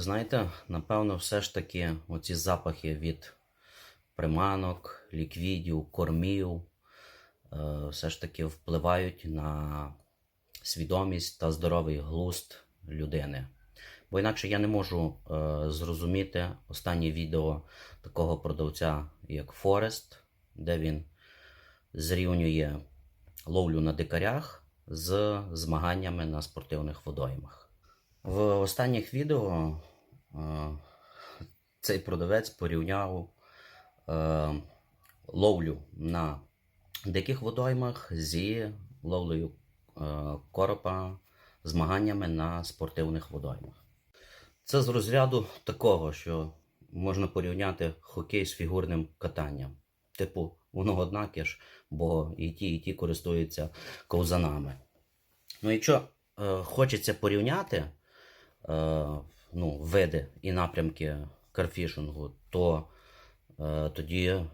Знаєте, напевно, все ж таки оці запахи від приманок, ліквідів, кормів е, все ж таки впливають на свідомість та здоровий глузд людини. Бо інакше я не можу е, зрозуміти останнє відео такого продавця, як Форест, де він зрівнює ловлю на дикарях з змаганнями на спортивних водоймах. В останніх відео е, цей продавець порівняв е, ловлю на диких водоймах зі ловлею е, коропа змаганнями на спортивних водоймах. Це з розряду такого, що можна порівняти хокей з фігурним катанням. Типу, воно однаке ж, бо і ті, і ті користуються ковзанами. Ну, якщо хочеться порівняти ну, види і напрямки карфішингу, то е, тоді е,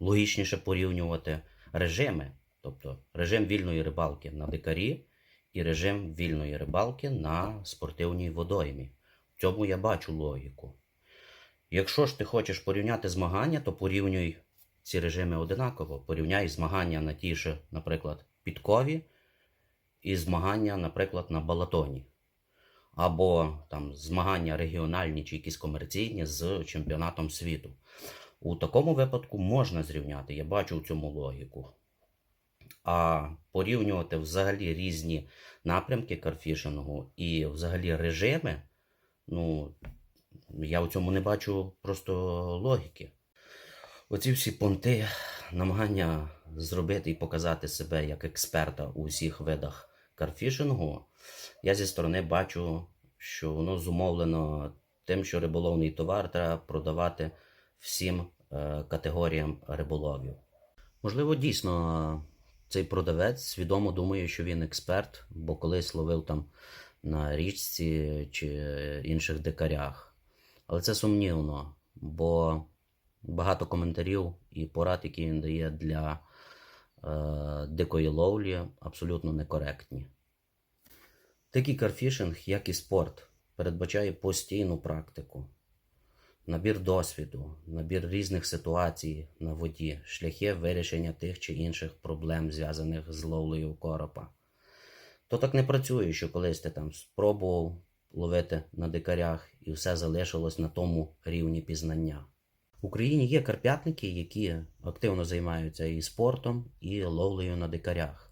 логічніше порівнювати режими, тобто режим вільної рибалки на дикарі і режим вільної рибалки на спортивній водоймі. В цьому я бачу логіку. Якщо ж ти хочеш порівняти змагання, то порівнюй ці режими одинаково. Порівняй змагання на ті ж, наприклад, підкові і змагання, наприклад, на балатоні. Або там змагання регіональні чи якісь комерційні з чемпіонатом світу. У такому випадку можна зрівняти, я бачу в цьому логіку. А порівнювати взагалі різні напрямки карфішингу і взагалі режими, ну, я в цьому не бачу просто логіки. Оці всі понти, намагання зробити і показати себе як експерта у всіх видах карфішингу, я зі сторони бачу, що воно зумовлено тим, що риболовний товар треба продавати всім е, категоріям риболовів. Можливо, дійсно цей продавець свідомо думає, що він експерт, бо колись ловив там на річці чи інших дикарях. Але це сумнівно, бо багато коментарів і порад, які він дає для дикої ловлі, абсолютно некоректні. Дикий карфішинг, як і спорт, передбачає постійну практику, набір досвіду, набір різних ситуацій на воді, шляхи вирішення тих чи інших проблем, зв'язаних з ловлею коропа. То так не працює, що колись ти там спробував ловити на дикарях і все залишилось на тому рівні пізнання. В Україні є карп'ятники, які активно займаються і спортом, і ловлею на дикарях.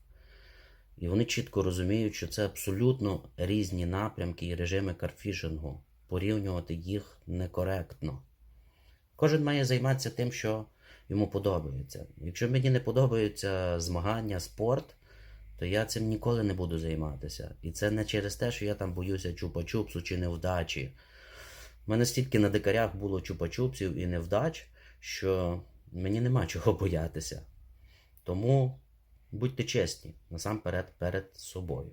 І вони чітко розуміють, що це абсолютно різні напрямки і режими карфішингу. Порівнювати їх некоректно. Кожен має займатися тим, що йому подобається. Якщо мені не подобаються змагання, спорт, то я цим ніколи не буду займатися. І це не через те, що я там боюся чупа-чупсу чи невдачі. У мене стільки на дикарях було чупа-чупсів і невдач, що мені нема чого боятися. Тому будьте чесні насамперед перед собою.